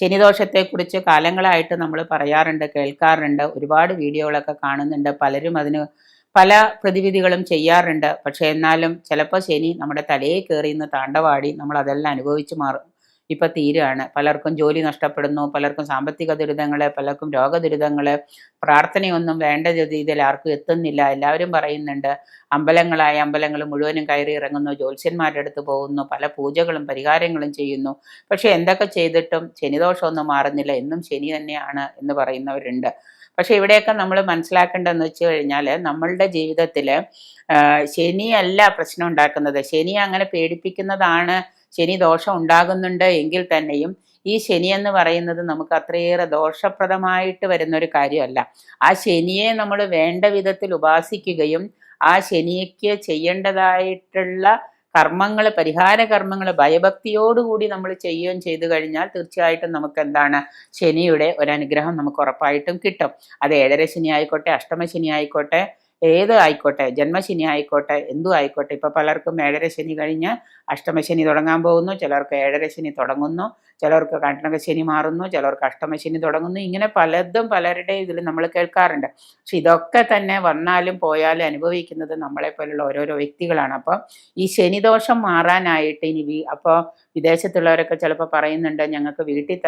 ശനിദോഷത്തെക്കുറിച്ച് കാലങ്ങളായിട്ട് നമ്മൾ പറയാറുണ്ട് കേൾക്കാറുണ്ട് ഒരുപാട് വീഡിയോകളൊക്കെ കാണുന്നുണ്ട് പലരും അതിന് പല പ്രതിവിധികളും ചെയ്യാറുണ്ട്. പക്ഷേ എന്നാലും ചിലപ്പോൾ ശനി നമ്മുടെ തലയെ കയറി ഇന്ന് താണ്ടവാടി നമ്മൾ അതെല്ലാം അനുഭവിച്ച് മാറും. ഇപ്പം തീരുകയാണ് പലർക്കും ജോലി നഷ്ടപ്പെടുന്നു പലർക്കും സാമ്പത്തിക ദുരിതങ്ങൾ പലർക്കും രോഗ രോഗദുരിതങ്ങൾ പ്രാർത്ഥനയൊന്നും വേണ്ട രീതിയിൽ ആർക്കും എത്തുന്നില്ല. എല്ലാവരും പറയുന്നുണ്ട് അമ്പലങ്ങളായ അമ്പലങ്ങൾ മുഴുവനും കയറി ഇറങ്ങുന്നു ജ്യോത്സ്യന്മാരുടെ അടുത്ത് പോകുന്നു പല പൂജകളും പരിഹാരങ്ങളും ചെയ്യുന്നു. പക്ഷെ എന്തൊക്കെ ചെയ്തിട്ടും ശനിദോഷമൊന്നും മാറുന്നില്ല. എന്നും ശനി തന്നെയാണ് എന്ന് പറയുന്നവരുണ്ട്. പക്ഷെ ഇവിടെയൊക്കെ നമ്മൾ മനസ്സിലാക്കേണ്ടതെന്ന് വെച്ച് കഴിഞ്ഞാൽ നമ്മളുടെ ജീവിതത്തിൽ ശനിയല്ല പ്രശ്നം ഉണ്ടാക്കുന്നത്. ശനി അങ്ങനെ പേടിപ്പിക്കുന്നതാണ്. ശനി ദോഷം ഉണ്ടാകുന്നുണ്ട് എങ്കിൽ തന്നെയും ഈ ശനി എന്ന് പറയുന്നത് നമുക്ക് അത്രയേറെ ദോഷപ്രദമായിട്ട് വരുന്ന ഒരു കാര്യമല്ല. ആ ശനിയെ നമ്മൾ വേണ്ട വിധത്തിൽ ഉപാസിക്കുകയും ആ ശനിക്ക് ചെയ്യേണ്ടതായിട്ടുള്ള കർമ്മങ്ങൾ പരിഹാര കർമ്മങ്ങൾ ഭയഭക്തിയോടുകൂടി നമ്മൾ ചെയ്യുകയും ചെയ്തു കഴിഞ്ഞാൽ തീർച്ചയായിട്ടും നമുക്ക് എന്താണ് ശനിയുടെ ഒരനുഗ്രഹം നമുക്ക് ഉറപ്പായിട്ടും കിട്ടും. അത് ഏഴര ശനി ആയിക്കോട്ടെ അഷ്ടമ ശനി ആയിക്കോട്ടെ ഏത് ആയിക്കോട്ടെ? ജന്മശനി ആയിക്കോട്ടെ എന്തു ആയിക്കോട്ടെ? ഇപ്പൊ പലർക്കും ഏഴര ശനി കഴിഞ്ഞ് അഷ്ടമശനി തുടങ്ങാൻ പോകുന്നു. ചിലർക്ക് ഏഴര ശനി തുടങ്ങുന്നു. ചിലർക്ക് കണ്ടനക ശനി മാറുന്നു. ചിലർക്ക് അഷ്ടമശനി തുടങ്ങുന്നു. ഇങ്ങനെ പലതും പലരുടെ ഇതിൽ നമ്മൾ കേൾക്കാറുണ്ട്. പക്ഷെ ഇതൊക്കെ തന്നെ വന്നാലും പോയാലും അനുഭവിക്കുന്നത് നമ്മളെ പോലുള്ള ഓരോരോ വ്യക്തികളാണ്. അപ്പോൾ ഈ ശനിദോഷം മാറാനായിട്ട് ഇനി വി അപ്പോൾ വിദേശത്തുള്ളവരൊക്കെ ചിലപ്പോൾ പറയുന്നുണ്ട് ഞങ്ങൾക്ക് വീട്ടിൽ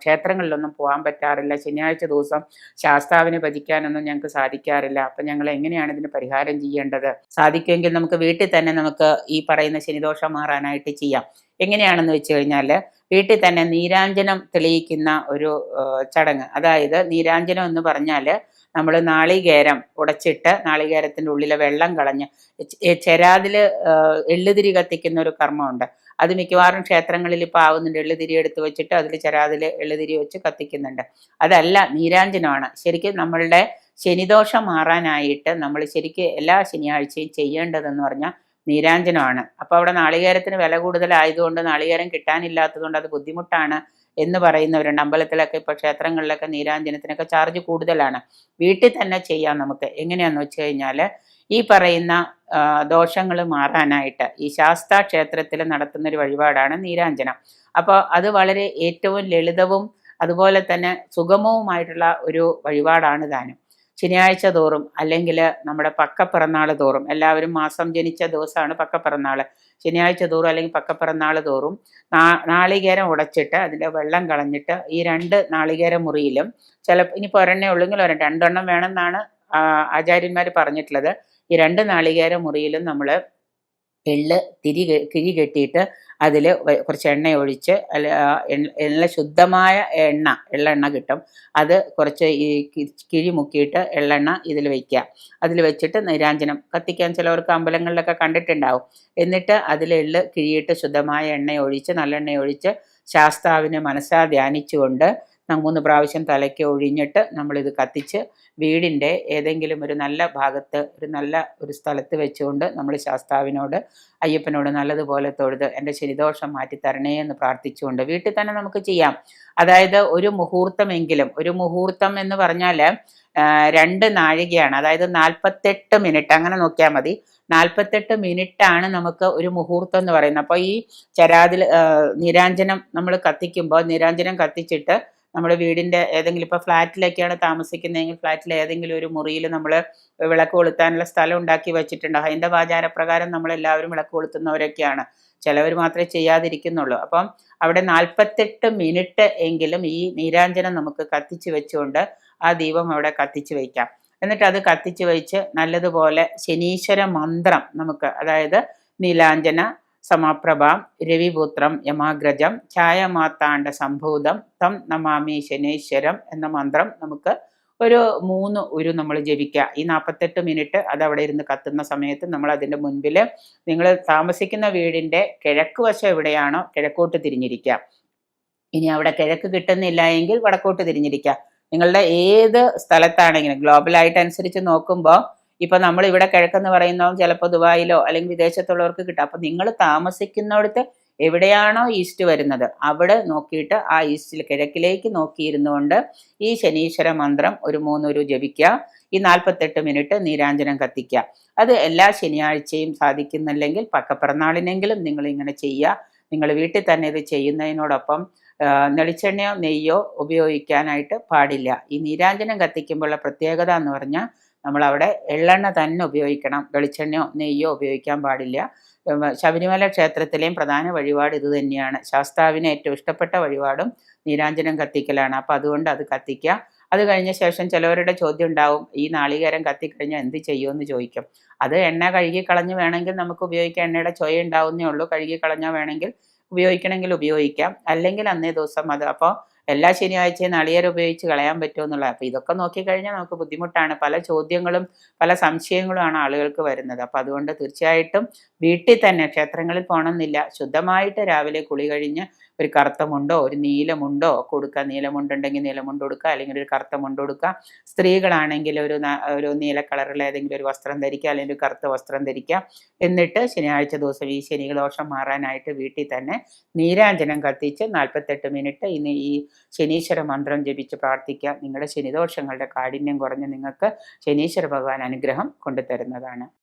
ക്ഷേത്രങ്ങളിലൊന്നും പോകാൻ പറ്റാറില്ല. ശനിയാഴ്ച ദിവസം ശാസ്താവിനെ ഭജിക്കാനൊന്നും ഞങ്ങൾക്ക് സാധിക്കാറില്ല. അപ്പം ഞങ്ങൾ എങ്ങനെയാണ് ഇതിന് പരിഹാരം ചെയ്യേണ്ടത്? സാധിക്കുമെങ്കിൽ നമുക്ക് വീട്ടിൽ തന്നെ നമുക്ക് ഈ പറയുന്ന ശനിദോഷം മാറാനായിട്ട് ചെയ്യാം. എങ്ങനെയാണെന്ന് വെച്ച് കഴിഞ്ഞാൽ വീട്ടിൽ തന്നെ നീരാഞ്ജനം തെളിയിക്കുന്ന ഒരു ചടങ്ങ്. അതായത് നീരാഞ്ജനം എന്ന് പറഞ്ഞാൽ നമ്മൾ നാളികേരം ഉടച്ചിട്ട് നാളികേരത്തിന്റെ ഉള്ളിലെ വെള്ളം കളഞ്ഞ് ചെരാതിൽ എള്ളുതിരി കത്തിക്കുന്ന ഒരു കർമ്മമുണ്ട്. അത് മിക്കവാറും ക്ഷേത്രങ്ങളിൽ ഇപ്പോൾ ആവുന്നുണ്ട്. എള്ളുതിരി എടുത്ത് വെച്ചിട്ട് അതിൽ ചെരാതിൽ എള്ളുതിരി വെച്ച് കത്തിക്കുന്നുണ്ട്. അതല്ല നീരാഞ്ജനമാണ്. ശരിക്കും നമ്മളുടെ ശനിദോഷം മാറാനായിട്ട് നമ്മൾ ശരിക്കും എല്ലാ ശനിയാഴ്ചയും ചെയ്യേണ്ടതെന്ന് പറഞ്ഞാൽ നീരാഞ്ജനമാണ്. അപ്പോൾ അവിടെ നാളികേരത്തിന് വില കൂടുതലായതുകൊണ്ട് നാളികേരം കിട്ടാനില്ലാത്തതുകൊണ്ട് അത് ബുദ്ധിമുട്ടാണ് എന്ന് പറയുന്നവരുണ്ട്. അമ്പലത്തിലൊക്കെ ഇപ്പോൾ ക്ഷേത്രങ്ങളിലൊക്കെ നീരാഞ്ജനത്തിനൊക്കെ ചാർജ് കൂടുതലാണ്. വീട്ടിൽ തന്നെ ചെയ്യാം നമുക്ക്. എങ്ങനെയാണെന്ന് വെച്ച് കഴിഞ്ഞാൽ ഈ പറയുന്ന ദോഷങ്ങൾ മാറാനായിട്ട് ഈ ശാസ്ത ക്ഷേത്രത്തിൽ നടത്തുന്ന ഒരു വഴിപാടാണ് നീരാഞ്ജനം. അപ്പോൾ അത് വളരെ ഏറ്റവും ലളിതവും അതുപോലെ തന്നെ സുഗമവുമായിട്ടുള്ള ഒരു വഴിപാടാണ് താനും ശനിയാഴ്ച തോറും അല്ലെങ്കിൽ നമ്മുടെ പക്കപ്പിറന്നാൾ തോറും. എല്ലാവരും മാസം ജനിച്ച ദിവസമാണ് പക്കപ്പിറന്നാൾ ശനിയാഴ്ച തോറും അല്ലെങ്കിൽ പക്കപ്പിറന്നാൾ തോറും നാളികേരം ഉടച്ചിട്ട് അതിന്റെ വെള്ളം കളഞ്ഞിട്ട് ഈ രണ്ട് നാളികേര മുറിയിലും ചില ഇനി ഒരെണ്ണേ ഉള്ളെങ്കിൽ ഒരെണ്ണം രണ്ടെണ്ണം വേണമെന്നാണ് ആചാര്യന്മാർ പറഞ്ഞിട്ടുള്ളത്. ഈ രണ്ട് നാളികേര മുറിയിലും നമ്മൾ എള്ള് തിരി കിഴി കെട്ടിയിട്ട് അതിൽ കുറച്ച് എണ്ണ ഒഴിച്ച് നല്ല ശുദ്ധമായ എണ്ണ എള്ളെണ്ണ കിട്ടും. അത് കുറച്ച് ഈ കിഴി മുക്കിയിട്ട് എള്ളെണ്ണ ഇതിൽ വയ്ക്കുക. അതിൽ വെച്ചിട്ട് നീരാഞ്ജനം. കത്തിക്കാൻ ചിലവർക്ക് അമ്പലങ്ങളിലൊക്കെ കണ്ടിട്ടുണ്ടാവും. എന്നിട്ട് അതിൽ എള്ള് കിഴിയിട്ട് ശുദ്ധമായ എണ്ണ ഒഴിച്ച് നല്ലെണ്ണ ഒഴിച്ച് ശാസ്താവിനെ മനസ്സാ ധ്യാനിച്ചുകൊണ്ട് മൂന്ന് പ്രാവശ്യം തലയ്ക്ക് ഒഴിഞ്ഞിട്ട് നമ്മളിത് കത്തിച്ച് വീടിന്റെ ഏതെങ്കിലും ഒരു നല്ല ഭാഗത്ത് ഒരു നല്ല ഒരു സ്ഥലത്ത് വെച്ചുകൊണ്ട് നമ്മൾ ശാസ്താവിനോട് അയ്യപ്പനോട് നല്ലതുപോലെ തൊഴുത് എന്റെ ശനിദോഷം മാറ്റി തരണേ എന്ന് പ്രാർത്ഥിച്ചുകൊണ്ട് വീട്ടിൽ തന്നെ നമുക്ക് ചെയ്യാം. അതായത് ഒരു മുഹൂർത്തമെങ്കിലും ഒരു മുഹൂർത്തം എന്ന് പറഞ്ഞാൽ രണ്ട് നാഴികയാണ്. അതായത് നാൽപ്പത്തെട്ട് മിനിറ്റ് അങ്ങനെ നോക്കിയാൽ മതി. നാൽപ്പത്തെട്ട് ആണ് നമുക്ക് ഒരു മുഹൂർത്തം എന്ന് പറയുന്നത്. അപ്പോൾ ഈ ചരാതിൽ നിരാഞ്ജനം നമ്മൾ കത്തിക്കുമ്പോൾ നിരാഞ്ജനം കത്തിച്ചിട്ട് നമ്മുടെ വീടിന്റെ ഏതെങ്കിലും ഇപ്പോൾ ഫ്ലാറ്റിലൊക്കെയാണ് താമസിക്കുന്നതെങ്കിൽ ഫ്ലാറ്റിലെ ഏതെങ്കിലും ഒരു മുറിയിൽ നമ്മൾ വിളക്ക് കൊളുത്താനുള്ള സ്ഥലം ഉണ്ടാക്കി വെച്ചിട്ടുണ്ട്. ഹൈന്ദവ ആചാരപ്രകാരം നമ്മളെല്ലാവരും വിളക്ക് കൊളുത്തുന്നവരൊക്കെയാണ്. ചിലവർ മാത്രമേ ചെയ്യാതിരിക്കുന്നുള്ളൂ. അപ്പം അവിടെ നാൽപ്പത്തെട്ട് മിനിറ്റ് എങ്കിലും ഈ നീരാഞ്ജനം നമുക്ക് കത്തിച്ച് വെച്ചുകൊണ്ട് ആ ദീപം അവിടെ കത്തിച്ച് വയ്ക്കാം എന്നിട്ട് അത് കത്തിച്ച് വെച്ച് നല്ലതുപോലെ ശനീശ്വര മന്ത്രം നമുക്ക് അതായത് നീലാഞ്ജന സമാപ്രഭാം രവിപുത്രം യമാഗ്രജം ഛായമാത്താണ്ട സംഭൂതം തം നമാമി ശനീശ്വരം എന്ന മന്ത്രം നമുക്ക് ഒരു മൂന്ന് ഉരു നമ്മൾ ജപിക്കുക ഈ നാൽപ്പത്തെട്ട് മിനിറ്റ് അത് അവിടെ ഇരുന്ന് കത്തുന്ന സമയത്ത് നമ്മൾ അതിന്റെ മുൻപിൽ നിങ്ങൾ താമസിക്കുന്ന വീടിന്റെ കിഴക്ക് വശം എവിടെയാണോ കിഴക്കോട്ട് തിരിഞ്ഞിരിക്കുക ഇനി അവിടെ കിഴക്ക് കിട്ടുന്നില്ല എങ്കിൽ വടക്കോട്ട് തിരിഞ്ഞിരിക്കുക നിങ്ങളുടെ ഏത് സ്ഥലത്താണെങ്കിലും ഗ്ലോബലായിട്ട് അനുസരിച്ച് നോക്കുമ്പോൾ ഇപ്പൊ നമ്മൾ ഇവിടെ കിഴക്കെന്ന് പറയുന്നതും ചിലപ്പോൾ ദുബായിലോ അല്ലെങ്കിൽ വിദേശത്തുള്ളവർക്ക് കിട്ടും. അപ്പൊ നിങ്ങൾ താമസിക്കുന്നിടത്ത് എവിടെയാണോ ഈസ്റ്റ് വരുന്നത് അവിടെ നോക്കിയിട്ട് ആ ഈസ്റ്റിൽ കിഴക്കിലേക്ക് നോക്കിയിരുന്നുകൊണ്ട് ഈ ശനീശ്വര മന്ത്രം ഒരു മൂന്നൊരു ജപിക്കുക ഈ നാൽപ്പത്തെട്ട് മിനിറ്റ് നീരാഞ്ജനം കത്തിക്കുക. അത് എല്ലാ ശനിയാഴ്ചയും സാധിക്കുന്നില്ലെങ്കിൽ പക്കപ്പിറന്നാളിനെങ്കിലും നിങ്ങൾ ഇങ്ങനെ ചെയ്യുക. നിങ്ങൾ വീട്ടിൽ തന്നെ ഇത് ചെയ്യുന്നതിനോടൊപ്പം നെളിച്ചെണ്ണയോ നെയ്യോ ഉപയോഗിക്കാനായിട്ട് പാടില്ല. ഈ നീരാഞ്ജനം കത്തിക്കുമ്പോഴുള്ള പ്രത്യേകത എന്ന് പറഞ്ഞാൽ നമ്മളവിടെ എള്ളെണ്ണ തന്നെ ഉപയോഗിക്കണം. വെളിച്ചെണ്ണയോ നെയ്യോ ഉപയോഗിക്കാൻ പാടില്ല. ശബരിമല ക്ഷേത്രത്തിലെയും പ്രധാന വഴിപാട് ഇത് തന്നെയാണ്. ശാസ്താവിന് ഏറ്റവും ഇഷ്ടപ്പെട്ട വഴിപാടും നീരാഞ്ജനം കത്തിക്കലാണ്. അപ്പം അതുകൊണ്ട് അത് കത്തിക്കുക. അത് കഴിഞ്ഞ ശേഷം ചിലവരുടെ ചോദ്യം ഉണ്ടാവും ഈ നാളികേരം കത്തിക്കഴിഞ്ഞാൽ എന്ത് ചെയ്യുമെന്ന് ചോദിക്കും. അത് എണ്ണ കഴുകി കളഞ്ഞ് വേണമെങ്കിൽ നമുക്ക് ഉപയോഗിക്കാം. എണ്ണയുടെ ചൊയ ഉണ്ടാവുന്നേ ഉള്ളൂ. കഴുകി കളഞ്ഞാൽ വേണമെങ്കിൽ ഉപയോഗിക്കണമെങ്കിൽ ഉപയോഗിക്കാം. അല്ലെങ്കിൽ അന്നേ ദിവസം അത്. അപ്പോൾ എല്ലാ ശനിയാഴ്ചയും നളിയർ ഉപയോഗിച്ച് കളയാൻ പറ്റുമോ എന്നുള്ളത്. അപ്പോൾ ഇതൊക്കെ നോക്കിക്കഴിഞ്ഞാൽ നമുക്ക് ബുദ്ധിമുട്ടാണ്. പല ചോദ്യങ്ങളും പല സംശയങ്ങളുമാണ് ആളുകൾക്ക് വരുന്നത്. അപ്പോൾ അതുകൊണ്ട് തീർച്ചയായിട്ടും വീട്ടിൽ തന്നെ ക്ഷേത്രങ്ങളിൽ പോകണമെന്നില്ല. ശുദ്ധമായിട്ട് രാവിലെ കുളി കഴിഞ്ഞ് ഒരു കറുത്ത മുണ്ടോ ഒരു നീലമുണ്ടോ കൊടുക്കുക നീലമുണ്ടുണ്ടെങ്കിൽ നീലമുണ്ട് കൊടുക്കുക അല്ലെങ്കിൽ ഒരു കറുത്ത മുണ്ട് കൊടുക്കുക സ്ത്രീകളാണെങ്കിൽ ഒരു ഒരു നീല കളറുള്ള ഏതെങ്കിലും ഒരു വസ്ത്രം ധരിക്കുക അല്ലെങ്കിൽ ഒരു കറുത്ത വസ്ത്രം ധരിക്കുക എന്നിട്ട് ശനിയാഴ്ച ദിവസം ഈ ശനിദോഷം മാറാനായിട്ട് വീട്ടിൽ തന്നെ നീരാഞ്ജനം കത്തിച്ച് നാൽപ്പത്തെട്ട് മിനിറ്റ് ഇന്ന് ഈ ശനീശ്വര മന്ത്രം ജപിച്ച് പ്രാർത്ഥിക്കുക നിങ്ങളുടെ ശനിദോഷങ്ങളുടെ കാഠിന്യം കുറഞ്ഞ് നിങ്ങൾക്ക് ശനീശ്വര ഭഗവാൻ അനുഗ്രഹം കൊണ്ടുതരുന്നതാണ്.